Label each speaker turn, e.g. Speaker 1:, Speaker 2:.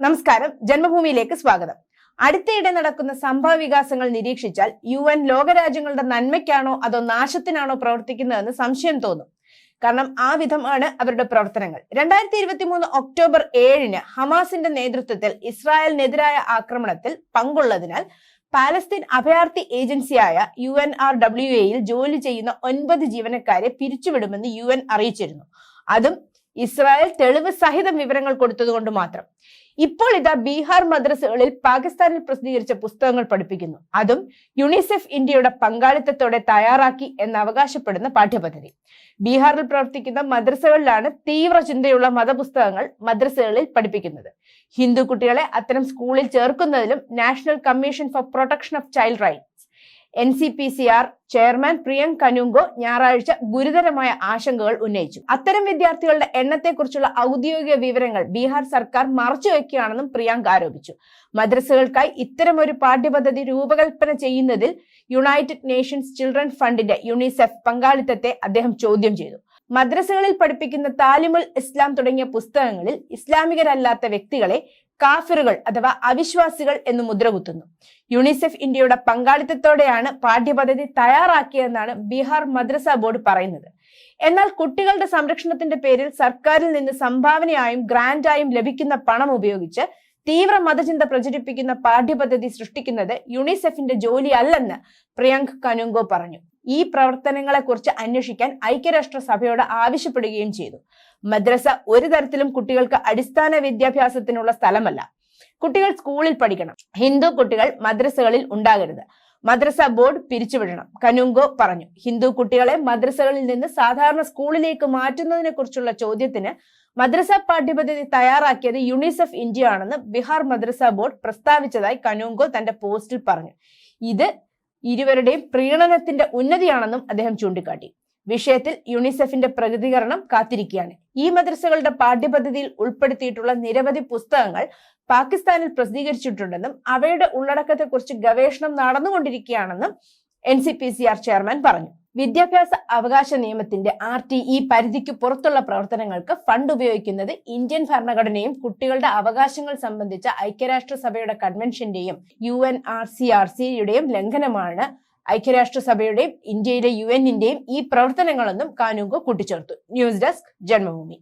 Speaker 1: നമസ്കാരം. ജന്മഭൂമിയിലേക്ക് സ്വാഗതം. അടുത്തയിടെ നടക്കുന്ന സംഭവ വികാസങ്ങൾ നിരീക്ഷിച്ചാൽ യു എൻ ലോകരാജ്യങ്ങളുടെ നന്മയ്ക്കാണോ അതോ നാശത്തിനാണോ പ്രവർത്തിക്കുന്നതെന്ന് സംശയം തോന്നും. കാരണം ആ വിധമാണ് അവരുടെ പ്രവർത്തനങ്ങൾ. രണ്ടായിരത്തി ഇരുപത്തി മൂന്ന് ഒക്ടോബർ ഏഴിന് ഹമാസിന്റെ നേതൃത്വത്തിൽ ഇസ്രായേലിനെതിരായ ആക്രമണത്തിൽ പങ്കുള്ളതിനാൽ പാലസ്തീൻ അഭയാർത്ഥി ഏജൻസിയായ യു എൻ ആർ ഡബ്ല്യു എയിൽ ജോലി ചെയ്യുന്ന ഒൻപത് ജീവനക്കാരെ പിരിച്ചുവിടുമെന്ന് യു എൻ അറിയിച്ചിരുന്നു. അതും ഇസ്രായേൽ തെളിവ് സഹിതം വിവരങ്ങൾ കൊടുത്തതുകൊണ്ട് മാത്രം. ഇപ്പോൾ ഇതാ ബീഹാർ മദ്രസകളിൽ പാകിസ്ഥാനിൽ പ്രസിദ്ധീകരിച്ച പുസ്തകങ്ങൾ പഠിപ്പിക്കുന്നു. അതും യുണിസെഫ് ഇന്ത്യയുടെ പങ്കാളിത്തത്തോടെ തയ്യാറാക്കി എന്ന് അവകാശപ്പെടുന്ന പാഠ്യപദ്ധതി. ബീഹാറിൽ പ്രവർത്തിക്കുന്ന മദ്രസകളിലാണ് തീവ്ര ചിന്തയുള്ള മതപുസ്തകങ്ങൾ മദ്രസകളിൽ പഠിപ്പിക്കുന്നത്. ഹിന്ദു കുട്ടികളെ അത്തരം സ്കൂളിൽ ചേർക്കുന്നതിലും national commission for protection of child rights N C P C R chairman Priyank Kanoongo ഞായറാഴ്ച ഗുരുതരമായ ആശങ്കകൾ ഉന്നയിച്ചു. അത്തരം വിദ്യാർത്ഥികളുടെ എണ്ണത്തെക്കുറിച്ചുള്ള ഔദ്യോഗിക വിവരങ്ങൾ ബീഹാർ സർക്കാർ മറച്ചുവെക്കുകയാണെന്നും പ്രിയാങ്ക് ആരോപിച്ചു. മദ്രസകൾക്കായി ഇത്തരമൊരു പാഠ്യപദ്ധതി രൂപകൽപ്പന ചെയ്യുന്നതിൽ യുണൈറ്റഡ് നേഷൻസ് ചിൽഡ്രൻ ഫണ്ടിന്റെ യുണിസെഫ് പങ്കാളിത്തത്തെ അദ്ദേഹം ചോദ്യം ചെയ്തു. മദ്രസകളിൽ പഠിപ്പിക്കുന്ന താലിമുൽ ഇസ്ലാം തുടങ്ങിയ പുസ്തകങ്ങളിൽ ഇസ്ലാമികരല്ലാത്ത വ്യക്തികളെ കാഫിറുകൾ അഥവാ അവിശ്വാസികൾ എന്ന് മുദ്രകുത്തുന്നു യുണിസെഫ് ഇന്ത്യയുടെ പങ്കാളിത്തത്തോടെയാണ് പാഠ്യപദ്ധതി തയ്യാറാക്കിയതെന്നാണ് ബീഹാർ മദ്രസ ബോർഡ് പറയുന്നത്. എന്നാൽ കുട്ടികളുടെ സംരക്ഷണത്തിന്റെ പേരിൽ സർക്കാരിൽ നിന്ന് സംഭാവനയായും ഗ്രാന്റായും ലഭിക്കുന്ന പണം ഉപയോഗിച്ച് തീവ്ര മതചിന്ത പ്രചരിപ്പിക്കുന്ന പാഠ്യപദ്ധതി സൃഷ്ടിക്കുന്നത് യുണിസെഫിന്റെ ജോലിയല്ലെന്ന് പ്രിയങ്ക് കനുങ്കോ പറഞ്ഞു. ഈ പ്രവർത്തനങ്ങളെക്കുറിച്ച് അന്വേഷിക്കാൻ ഐക്യരാഷ്ട്ര സഭയോട് ആവശ്യപ്പെടുകയും ചെയ്തു. മദ്രസ ഒരു തരത്തിലും കുട്ടികൾക്ക് അടിസ്ഥാന വിദ്യാഭ്യാസത്തിനുള്ള സ്ഥലമല്ല. കുട്ടികൾ സ്കൂളിൽ പഠിക്കണം. ഹിന്ദു കുട്ടികൾ മദ്രസകളിൽ ഉണ്ടാകരുത്. മദ്രസ ബോർഡ് പിരിച്ചുവിടണം. കനുങ്കോ പറഞ്ഞു ഹിന്ദു കുട്ടികളെ മദ്രസകളിൽ നിന്ന് സാധാരണ സ്കൂളിലേക്ക് മാറ്റുന്നതിനെ കുറിച്ചുള്ള ചോദ്യത്തിന് മദ്രസ പാഠ്യപദ്ധതി തയ്യാറാക്കിയത് യുണിസെഫ് ഇന്ത്യ ആണെന്ന് ബീഹാർ മദ്രസ ബോർഡ് പ്രസ്താവിച്ചതായി കനുങ്കോ തന്റെ പോസ്റ്റിൽ പറഞ്ഞു. ഇത് ഇരുവരുടെയും പ്രീണനത്തിന്റെ ഉന്നതിയാണെന്നും അദ്ദേഹം ചൂണ്ടിക്കാട്ടി. വിഷയത്തിൽ യുണിസെഫിന്റെ പ്രതികരണം കാത്തിരിക്കുകയാണ്. ഈ മദ്രസകളുടെ പാഠ്യപദ്ധതിയിൽ ഉൾപ്പെടുത്തിയിട്ടുള്ള നിരവധി പുസ്തകങ്ങൾ പാകിസ്ഥാനിൽ പ്രസിദ്ധീകരിച്ചിട്ടുണ്ടെന്നും അവയുടെ ഉള്ളടക്കത്തെക്കുറിച്ച് ഗവേഷണം നടന്നുകൊണ്ടിരിക്കുകയാണെന്നും എൻ ചെയർമാൻ പറഞ്ഞു. വിദ്യാഭ്യാസ അവകാശ നിയമത്തിന്റെ ആർ ടി ഇ പരിധിക്ക് പുറത്തുള്ള പ്രവർത്തനങ്ങൾക്ക് ഫണ്ട് ഉപയോഗിക്കുന്നത് ഇന്ത്യൻ ഭരണഘടനയും കുട്ടികളുടെ അവകാശങ്ങൾ സംബന്ധിച്ച ഐക്യരാഷ്ട്രസഭയുടെ കൺവെൻഷന്റെയും U N R C R സിയുടെയും ലംഘനമാണ്. ഐക്യരാഷ്ട്രസഭയുടെയും ഇന്ത്യയിലെ യു എന്നിന്റെയും ഈ പ്രവർത്തനങ്ങളെന്നും കാനൂങ്കോ കൂട്ടിച്ചേർത്തു. News desk Janmabhumi.